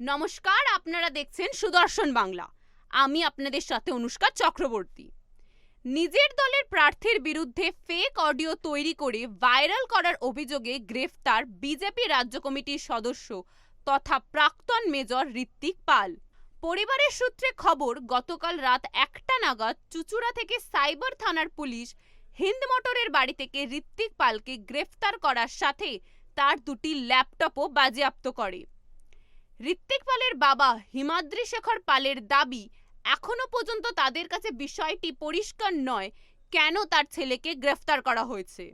নমস্কার, আপনারা দেখছেন সুদর্শন বাংলা। আমি আপনাদের সাথে অনুষ্কা চক্রবর্তী। নিজের দলের প্রার্থীর বিরুদ্ধে ফেক অডিও তৈরি করে ভাইরাল করার অভিযোগে গ্রেফতার বিজেপি রাজ্য কমিটির সদস্য তথা প্রাক্তন মেজর ঋত্বিক পাল। পরিবারের সূত্রে খবর, গতকাল রাত একটা নাগাদ চুচুড়া থেকে সাইবার থানার পুলিশ হিন্দ মোটরের বাড়ি থেকে ঋত্বিক পালকে গ্রেফতার করার সাথে তার দুটি ল্যাপটপও বাজেয়াপ্ত করে। ঋত্বিক পালের বাবা হিমাদ্রি শেখর পালের দাবি এখনও পর্যন্ত তাদের কাছে বিষয়টি পরিষ্কার নয় কেন তার ছেলেকে গ্রেফতার করা হয়েছে।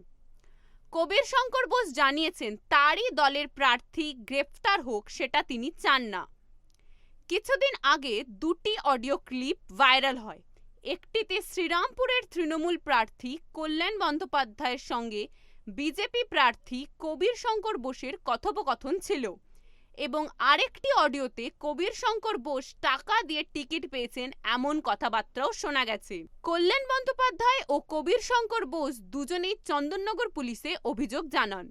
কবির শঙ্কর বোস জানিয়েছেন, তারই দলের প্রার্থী গ্রেফতার হোক সেটা তিনি চান না। কিছুদিন আগে দুটি অডিও ক্লিপ ভাইরাল হয়। একটিতে শ্রীরামপুরের তৃণমূল প্রার্থী কল্যাণ বন্দ্যোপাধ্যায়ের সঙ্গে বিজেপি প্রার্থী কবির শঙ্কর বোসের কথোপকথন ছিল। এবং আরেকটি অডিওতে কবির শঙ্কর বোস টাকা দিয়ে টিকিট পেয়েছেন এমন কথাবার্তাও শোনা গেছে। কল্যাণ বন্দ্যোপাধ্যায় ও কবির শঙ্কর বোস দুজনেই চন্দননগর পুলিশে অভিযোগ জানান।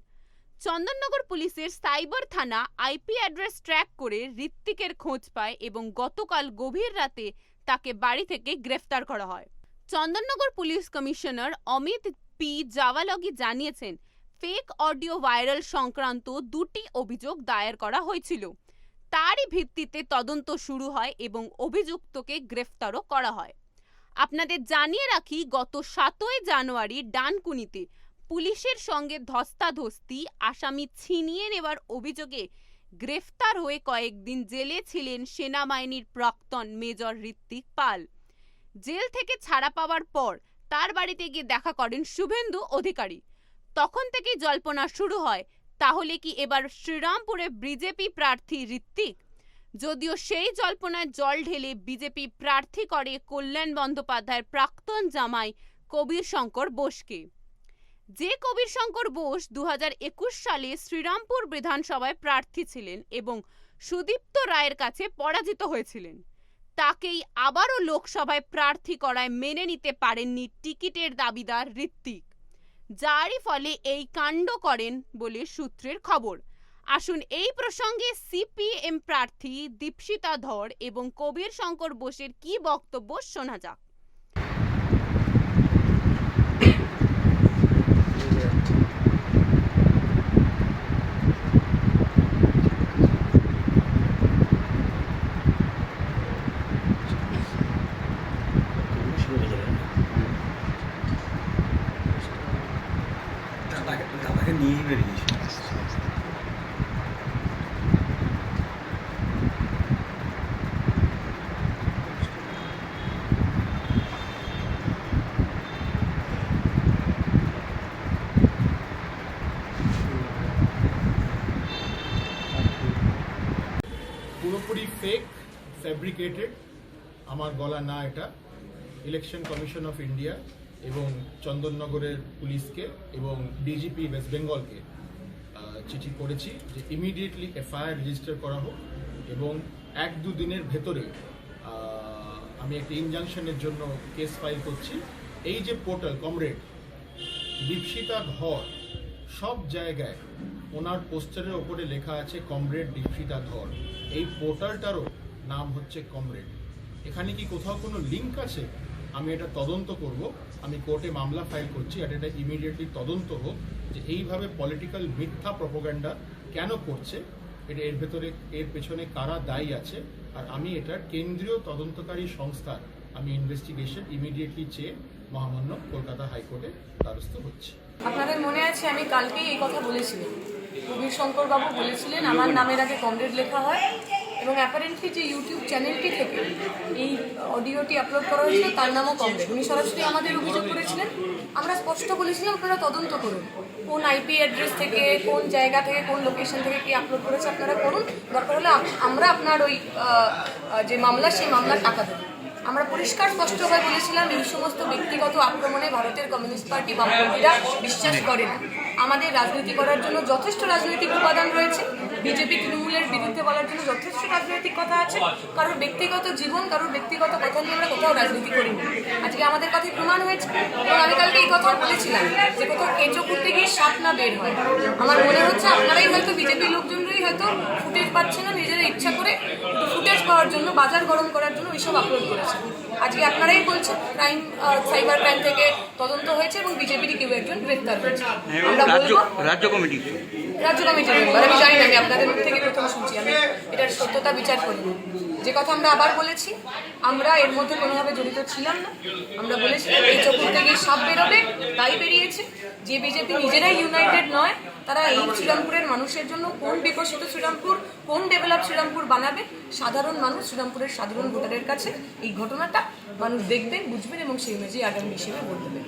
চন্দননগর পুলিশের সাইবার থানা আইপি অ্যাড্রেস ট্র্যাক করে ঋত্বিকের খোঁজ পায় এবং গতকাল গভীর রাতে তাকে বাড়ি থেকে গ্রেফতার করা হয়। Chandannagar police commissioner Amit P Jawalgi জানিয়েছেন ফেক অডিও ভাইরাল সংক্রান্ত দুটি অভিযোগ দায়ের করা হয়েছিল। তারই ভিত্তিতে তদন্ত শুরু হয় এবং অভিযুক্তকে গ্রেফতারও করা হয়। আপনাদের জানিয়ে রাখি, গত সাতই জানুয়ারি ডানকুনিতে পুলিশের সঙ্গে ধস্তাধস্তি, আসামি ছিনিয়ে নেওয়ার অভিযোগে গ্রেফতার হয়ে কয়েকদিন জেলে ছিলেন সেনাবাহিনীর প্রাক্তন মেজর ঋত্বিক পাল। জেল থেকে ছাড়া পাওয়ার পর তার বাড়িতে গিয়ে দেখা করেন শুভেন্দু অধিকারী। তখন থেকেই জল্পনা শুরু হয়, তাহলে কি এবার শ্রীরামপুরে বিজেপি প্রার্থী ঋত্বিক? যদিও সেই জল্পনায় জল ঢেলে বিজেপি প্রার্থী করে কল্যাণ বন্দ্যোপাধ্যায়ের প্রাক্তন জামাই কবির শঙ্কর বোসকে। যে কবির শঙ্কর বোস দু হাজার একুশ সালে শ্রীরামপুর বিধানসভায় প্রার্থী ছিলেন এবং সুদীপ্ত রায়ের কাছে পরাজিত হয়েছিলেন, তাকেই আবারও লোকসভায় প্রার্থী করায় মেনে নিতে পারেননি টিকিটের দাবিদার ঋত্বিক। যারই ফলে এই কাণ্ড করেন বলে সূত্রের খবর। আসুন এই প্রসঙ্গে সিপিএম প্রার্থী দীপশিতা ধর এবং কবীর শঙ্কর বোসের কি বক্তব্য শোনা যাক। পুরোপুরি ফেক ফ্যাব্রিকেটেড আমার গলা না এটা ইলেকশন কমিশন অফ ইন্ডিয়া এবং চন্দননগরের পুলিশকে এবং ডিজিপি ওয়েস্ট বেঙ্গলকে চিঠি করেছি যে ইমিডিয়েটলি এফআইআর রেজিস্টার করা হোক এবং এক দু দিনের ভেতরে আমি একটা ইনজাংশনের জন্য কেস ফাইল করছি। এই যে পোর্টাল কমরেড দীপশিতা ধর, সব জায়গায় ওনার পোস্টারের ওপরে লেখা আছে কমরেড দীপশিতা ধর। এই পোর্টালটারও নাম হচ্ছে কমরেড এখানে কি কোথাও কোনো লিঙ্ক আছে? আমি এটা তদন্ত করব। আমি কোর্টে মামলা ফাইল করছি আর এটা ইমিডিয়েটলি তদন্ত হোক যে এইভাবে পলিটিক্যাল মিথ্যা প্রপোগান্ডা কেন করছে, এটা এর ভেতরে, এর পেছনে কারা দায়ী আছে, আর আমি এটার কেন্দ্রীয় তদন্তকারী সংস্থার, আমি ইনভেস্টিগেশন ইমিডিয়েটলি চেয়ে মহামান্য কলকাতা হাইকোর্টে দ্বারস্থ হচ্ছি। আপনাদের মনে আছে আমি কালকেই এই কথা বলেছিলাম। কবির শঙ্কর বাবু বলেছিলেন, আমার নামের আগে কমরেড লেখা হয় এবং অ্যাপারেন্টলি যে ইউটিউব চ্যানেলটি থেকে এই অডিওটি আপলোড করা হয়েছিল, তার নামও কম উনি সরাসরি আমাদের অভিযোগ করেছিলেন। আমরা স্পষ্ট বলেছিলাম, আপনারা তদন্ত করুন। কোন আইপি অ্যাড্রেস থেকে, কোন জায়গা থেকে, কোন লোকেশন থেকে কি আপলোড করেছে, আপনারা করুন। দরকার হলে আমরা আপনার ওই যে মামলা, সেই মামলার টাকা দেবো। আমরা পরিষ্কার, স্পষ্টভাবে বলেছিলাম, এই সমস্ত ব্যক্তিগত আক্রমণে ভারতের কমিউনিস্ট পার্টি বামপন্থীরা বিশ্বাস করে না। আমাদের রাজনীতি করার জন্য যথেষ্ট রাজনৈতিক উপাদান রয়েছে। বিজেপি তৃণমূলের বিরুদ্ধে বলার জন্য যথেষ্ট রাজনৈতিক কথা আছে। কারোর ব্যক্তিগত জীবন, কারোর ব্যক্তিগত কথা নিয়ে আমরা কোথাও রাজনীতি করিনি। আজকে আমাদের কথাই প্রমাণ হয়েছে। এবং আমি কালকে এই কথাও বলেছিলাম যে কোথাও কেঁচো করতে গিয়ে সাপ না বের হয়। আমার মনে হচ্ছে আপনারাই হয়তো বিজেপি লোকজনরাই হয়তো ফুটেজ পাচ্ছে না নিজেরা ইচ্ছা করে পাওয়ার জন্য বাজার গরম করার জন্য এইসব আপলোড করেছে। আজকে আপনারাই বলছেন ক্রাইম সাইবার ক্রাইম থেকে তদন্ত হয়েছে এবং বিজেপির কেউ একজন গ্রেফতার হয়েছে। আমরা রাজ্য রাজ্য কমিটি। রাজ্য কমিটির মেম্বার আমি জানি না আমি আপনাদের মুখ থেকে প্রথম শুনছি আমি এটার সত্যতা বিচার করি। যে কথা আমরা আবার বলেছি আমরা এর মধ্যে কোনোভাবে জড়িত ছিলাম না। আমরা বলেছিলাম এই চকুর থেকে সাপ বেরোবে তাই বেরিয়েছে। যে বিজেপি নিজেরাই ইউনাইটেড নয় তারা এই শ্রীরামপুরের মানুষের জন্য কোন বিকশিত শ্রীরামপুর কোন ডেভেলপ শ্রীরামপুর বানাবে? সাধারণ মানুষ শ্রীরামপুরের সাধারণ ভোটারের কাছে এই ঘটনাটা মানুষ দেখবেন বুঝবেন এবং সেই অনুযায়ী আগামী হিসেবে ভোট দেবেন।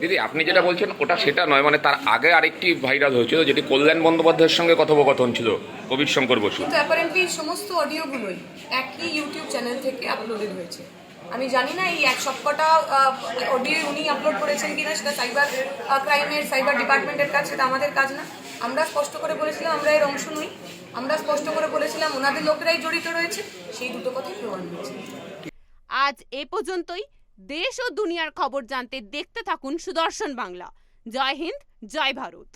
দিদি আপনি যেটা বলছেন ওটা সেটা নয় মানে তার আগে আরেকটি ভাইরাল হয়েছিল যেটি কল্যাণ বন্দ্যোপাধ্যায়ের সঙ্গে কথোপকথন ছিল কবির শঙ্কর বসু। কিন্তু অ্যাপারেন্টলি সমস্ত অডিওগুলোই একই ইউটিউব চ্যানেল থেকে আপলোডেড হয়েছে। আমি জানি না এই এক সবকটা অডিও উনি আপলোড করেছেন কিনা সেটা সাইবার ক্রাইমের সাইবার ডিপার্টমেন্টের কাছে সেটা আমাদের কাজ না। আমরা স্পষ্ট করে বলেছিলাম আমরা এর অংশ নই। আমরা স্পষ্ট করে বলেছিলাম ওনাদের লোকেরাই জড়িত রয়েছে সেই দুটো কথাই প্রমাণ হয়েছে। আজ এ পর্যন্তই। দেশ ও দুনিয়ার খবর জানতে দেখতে থাকুন সুদর্শন বাংলা। জয় হিন্দ, জয় ভারত।